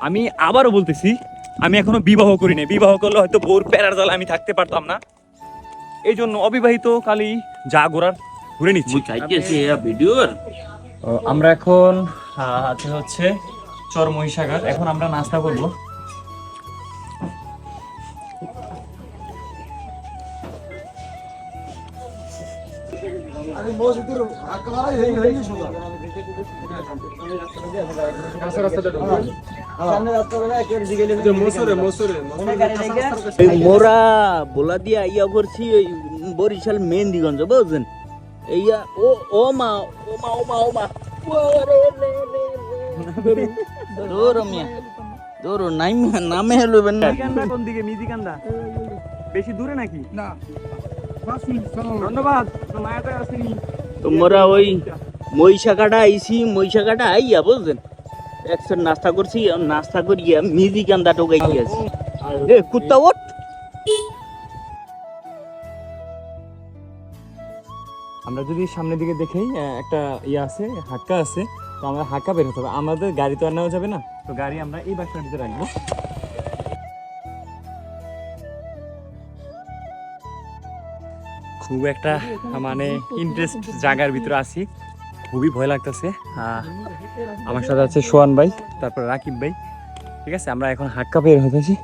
আমি আবারও বলতেছি আমি এখনও বিবাহ করি নাই। বিবাহ করলে হয়তো বোর প্যারার জালে আমি থাকতে পারতাম না। এই জন্য অবিবাহিত কালি যা ঘোরার ঘুরে নিচ্ছি। ও, আমরা এখন আছে হচ্ছে চর মহিষাগার এখন আমরা নাস্তা করব। মোরা বলা দিয়া ইয়া করছি ওই বরিশাল মেহেন্দিগঞ্জ বুঝছেন? ইয়া ও ও মা ও মা ও মা ও মা। দৌড় মিয়া দৌড় নাই নামে হেলবেন না। মিজিকান্দা কোন দিকে? মিজিকান্দা বেশি দূরে নাকি? না। ধন্যবাদ। মায়াতে আসেনি। তোমরা ওই মহিষাকাটা আইছি, মহিষাকাটা আইয়া বুঝছেন? একশো নাস্তা করছি নাস্তা করিয়া মিজি কান্দা টোকাই গিয়েছি এ, কুত্তা ওট আমরা যদি সামনের দিকে দেখেই একটা ইয়ে আছে, হাক্কা আছে, তো আমরা হাক্কা বের হতে হবে। আমাদের গাড়ি তো আর নেওয়া যাবে না, তো গাড়ি আমরা এই বাসটার ভিতরে রাখব। খুব একটা মানে ইন্টারেস্ট জায়গার ভিতরে আছি। খুবই ভয় লাগতেছে। আমার সাথে আছে সোহান ভাই তারপর রাকিব ভাই। ঠিক আছে আমরা এখন হাক্কা বের হতেছি।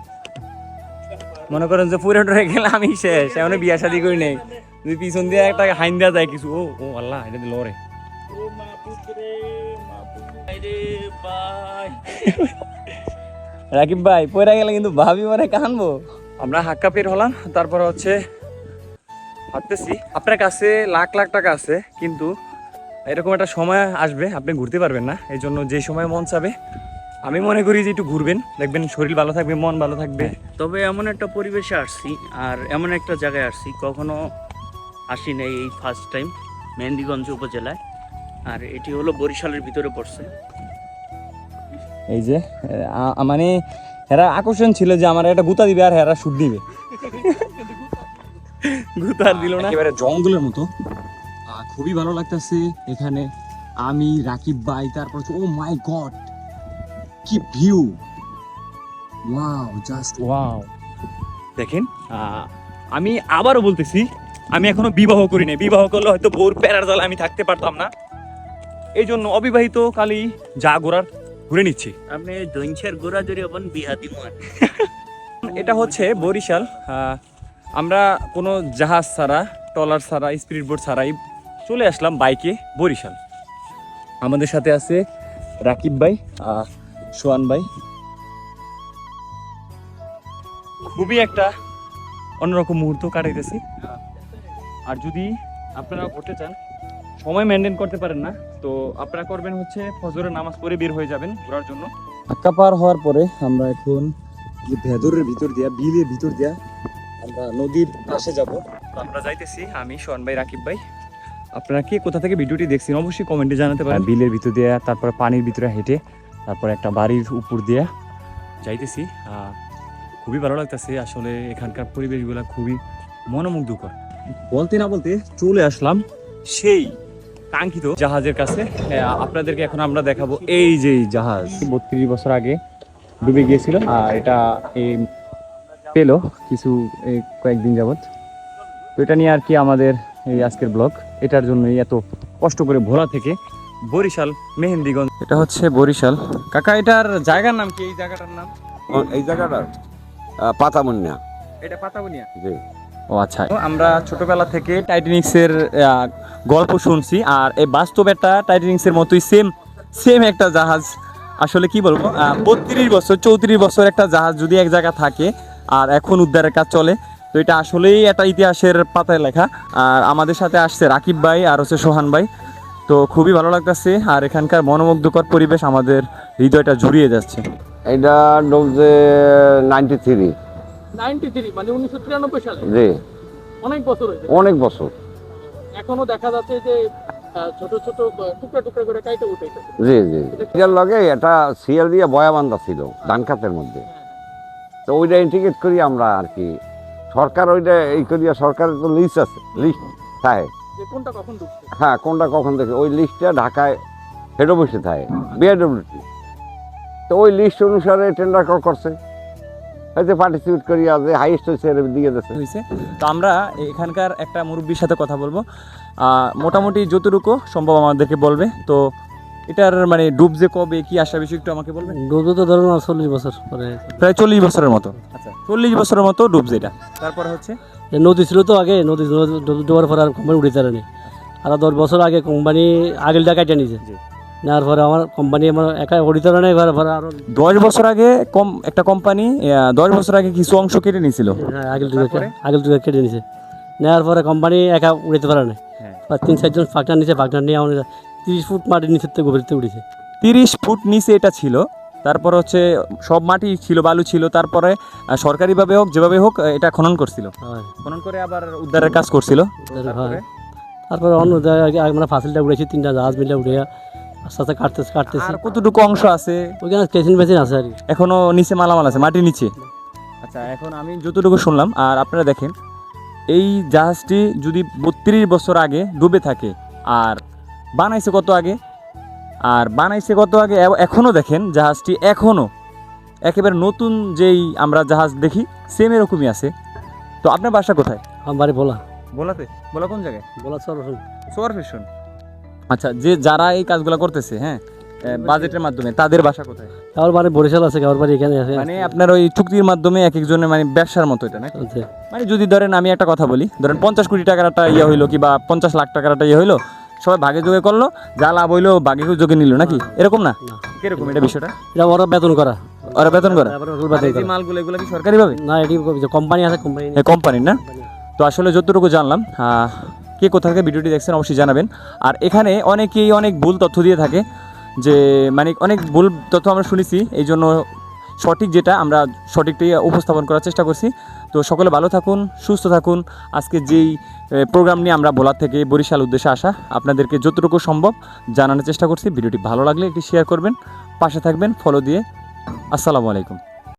মনে করেন যে পুরো ডরে গেলে আমি শেষ এমন বিয়া শাদি করি নাই। যদি পিছন দিয়ে একটা হাইন দেওয়া যায় কিছু ও ও আল্লাহ এটা দিল রে রাকিব ভাই পয়রা গেলে কিন্তু ভাবি মানে কানবো। আমরা হাক্কা পের হলাম তারপর হচ্ছে ভাবতেছি আপনার কাছে লাখ লাখ টাকা আছে কিন্তু এরকম একটা সময় আসবে আপনি ঘুরতে পারবেন না। এই জন্য যে সময় মন চাবে আমি মনে করি যে একটু ঘুরবেন দেখবেন শরীর ভালো থাকবে মন ভালো থাকবে। তবে এমন একটা পরিবেশে আসছি আর এমন একটা জায়গায় আসছি কখনো আসি নাই এই ফার্স্ট টাইম মেহেন্দিগঞ্জ উপজেলায়। আর এটি হলো বরিশালের ভিতরে পড়ছে। এই যে মানে এরা আকর্ষণ ছিল যে আমার একটা গুতা দিবে আর এরা সুদ দিবে। গুতা আর দিল না। একেবারে জঙ্গলের মতো। খুবই ভালো লাগতেছে এখানে। আমি রাকিব ভাই তারপর ও মাই গড কি ভিউ ওয়াও জাস্ট ওয়াও দেখেন আহ, আমি আবারও বলতেছি আমি এখনও বিবাহ করি নাই। বিবাহ করলে হয়তো ভোর প্যারার জালে আমি থাকতে পারতাম না। এই জন্য অবিবাহিত কালি যা ঘোরার ঘুরে নিচ্ছি। আপনি দৈনছের গোড়া জড়ি হবেন বিহা দিমুয়ান এটা হচ্ছে বরিশাল আহ, আমরা কোনো জাহাজ ছাড়া, ট্রলার ছাড়া, স্পিড বোট ছাড়াই চলে আসলাম বাইকে বরিশাল। আমাদের সাথে আছে রাকিব ভাই সোহান ভাই। খুবই একটা অন্যরকম মুহূর্ত কাটাইতেছি। আর যদি আপনারা ঘুরতে চান, সময় মেনটেন করতে পারেন না, তো আপনারা করবেন হচ্ছে ফজরের নামাজ পড়ে বের হয়ে যাবেন ঘোরার জন্য। আক্কা পার হওয়ার পরে আমরা এখন ভেদরের ভিতর দিয়া, বিলের ভিতর দিয়া আমরা নদীর পাশে যাব। আমরা যাইতেছি আমি শোন ভাই রাকিব ভাই। আপনারা কে কোথা থেকে ভিডিওটি দেখছেন অবশ্যই কমেন্টে জানাতে পারেন। বিলের ভিতর দিয়া তারপর পানির ভিতরে হেঁটে তারপর একটা বাড়ির উপর দিয়া যাইতেছি। খুবই ভালো লাগতেছে। আসলে এখানকার পরিবেশগুলো খুবই মনোমুগ্ধকর। বলতে না বলতে চলে আসলাম সেই কাঙ্ক্ষিত জাহাজের কাছে। আপনাদেরকে এখন আমরা দেখাবো এই যে জাহাজ। বত্রিশ বছর আগে ডুবে গিয়েছিল। আর এটা এই পেল কিছু এই কয়েকদিন যাবৎ। তো এটা নিয়ে আর কি আমাদের এই আজকের ব্লগ। এটার জন্যই এত কষ্ট করে ভোলা থেকে বরিশাল মেহেন্দিগঞ্জ। এটা হচ্ছে বরিশাল। কাকা এটার জায়গার নাম কি? এই জায়গাটার নাম? এই জায়গাটার? পাতামন্যা এটা পাতাবনিয়া? জি। ও আচ্ছা। আমরা ছোটবেলা থেকে টাইটানিক্সের গল্প শুনছি আর এই বাস্তব একটা টাইটানিক্সের মতোই সেম সেম একটা জাহাজ। আসলে কি বলব? বত্রিশ বছর চৌত্রিশ বছর একটা জাহাজ যদি এক জায়গা থাকে আর এখন উদ্ধারের কাজ চলে। তো এটা আসলেই একটা ইতিহাসের পাতায় লেখা। আর আমাদের সাথে আসছে রাকিব ভাই আর হচ্ছে সোহান ভাই। তো খুবই ভালো লাগতেছে। আর এখানকার মনোমুগ্ধকর পরিবেশ আমাদের হৃদয়টা জুড়িয়ে যাচ্ছে। এটা ডুবছে নাইনটি থ্রি নাইনটি থ্রি মানে উনিশশো তিরানব্বই সালে? জি। অনেক বছর অনেক বছর। এখনও দেখা যাচ্ছে যে ছোট ছোট টুকরা টুকরা করে কাইটে উঠেছে জি জি। এটার লগে এটা সিএল দিয়ে বয়া বান্ধা ছিল ধান খাতের মধ্যে তো ওইটা ইন্টিগ্রেট করি আমরা আর কি। সরকার ওইটা এই করিয়া সরকারের তো লিস্ট আছে লিস্ট থাকে। কোনটা কখন হ্যাঁ কোনটা কখন দেখে ওই লিস্টটা ঢাকায় হেড অফিসে থাকে বিআইডব্লিউটি তো ওই লিস্ট অনুসারে টেন্ডার কল করছে। হয়তো পার্টিসিপেট করিয়া যে হাইয়েস্ট হয়েছে এর দিয়ে দিচ্ছে হয়েছে তো আমরা এখানকার একটা মুরব্বীর সাথে কথা বলব। মোটামুটি যতটুকু সম্ভব আমাদেরকে বলবে। তো এটার মানে ডুব যে কবে কি আসা বিষয় একটু আমাকে বলবেন? ডুবে তো ধরুন চল্লিশ বছর পরে। প্রায় চল্লিশ বছরের মতো। আচ্ছা। চল্লিশ বছরের মতো ডুব যেটা। তারপর হচ্ছে? নদী ছিল তো আগে নদী ডুবার পরে আর কোম্পানি উঠে তারা নেই আর দশ বছর আগে কোম্পানি আগের টাকায় নিয়েছে নেওয়ার পরে আমার কোম্পানি আমার একা উঠিতে নেই এবার পরে আরও দশ বছর আগে কম একটা কোম্পানি দশ বছর আগে কিছু অংশ কেটে নিয়েছিল হ্যাঁ, আগের তারপরে? আগের যুগে কেটে নিয়েছে নেওয়ার পরে কোম্পানি একা উড়িতে পারে না হ্যাঁ। তিন চারজন পার্টনার নিচে পার্টনার নিয়ে আমাদের তিরিশ ফুট মাটির নিচের থেকে গভীরতে উঠেছে। তিরিশ ফুট নিচে এটা ছিল তারপর হচ্ছে সব মাটি ছিল বালু ছিল তারপরে সরকারিভাবে হোক যেভাবে হোক এটা খনন করছিল। খনন করে আবার উদ্ধারের কাজ করছিল। তারপরে? অন্য আমরা ফাসিলটা উড়েছি তিনটা জাহাজ মিলে উঠে আস্তে আস্তে কাটতেছি কাটতেছি। আর কতটুকু অংশ আছে? ওইখানে কেসিন মেশিন আছে আর কি। এখনও নিচে মালামাল আছে মাটির নিচে? আচ্ছা এখন আমি যতটুকু শুনলাম আর আপনারা দেখেন এই জাহাজটি যদি বত্রিশ বছর আগে ডুবে থাকে আর বানাইছে কত আগে? আর বানাইছে কত আগে? এ- এখনও দেখেন জাহাজটি এখনও একেবারে নতুন যেই আমরা জাহাজ দেখি সেম এরকমই আছে। তো আপনার বাসা কোথায়? আমার বাড়ি বলা বলাতে বলা কোন জায়গায়? সোয়ার ফ্যাশন আচ্ছা যে যারা এই কাজগুলো করতেছে হ্যাঁ বাজেটের মাধ্যমে তাদের বাসা কোথায়? কারোর বাড়ি বরিশাল আছে কারোর বাড়ি এখানে আছে। মানে আপনার ওই চুক্তির মাধ্যমে এক একজনের মানে ব্যবসার মতো এটা নাকি? মানে যদি ধরেন আমি একটা কথা বলি ধরেন পঞ্চাশ কোটি টাকার একটা ইয়ে হইল কি বা পঞ্চাশ লাখ টাকার একটা ইয়ে হইল সবাই ভাগে যোগে করল যা লাভ হইল ভাগে যোগে নিল নাকি? এরকম না। কীরকম এটা বিষয়টা? এটা ওরা বেতন করা। ওরা বেতন করে? করা। মালগুলো এগুলো কি সরকারি ভাবে? না এটি কোম্পানি আছে কোম্পানি এই কোম্পানির না? তো আসলে যতটুকু জানলাম কে কোথা থেকে ভিডিওটি দেখছেন অবশ্যই জানাবেন। আর এখানে অনেকেই অনেক ভুল তথ্য দিয়ে থাকে যে মানে অনেক ভুল তথ্য আমরা শুনেছি এই জন্য সঠিক যেটা আমরা সঠিকটাই উপস্থাপন করার চেষ্টা করছি। তো সকলে ভালো থাকুন, সুস্থ থাকুন। আজকে যেই প্রোগ্রাম নিয়ে আমরা বলার থেকে বরিশাল উদ্দেশ্যে আসা, আপনাদেরকে যতটুকু সম্ভব জানানোর চেষ্টা করছি। ভিডিওটি ভালো লাগলে একটি শেয়ার করবেন, পাশে থাকবেন ফলো দিয়ে। আসসালামু আলাইকুম।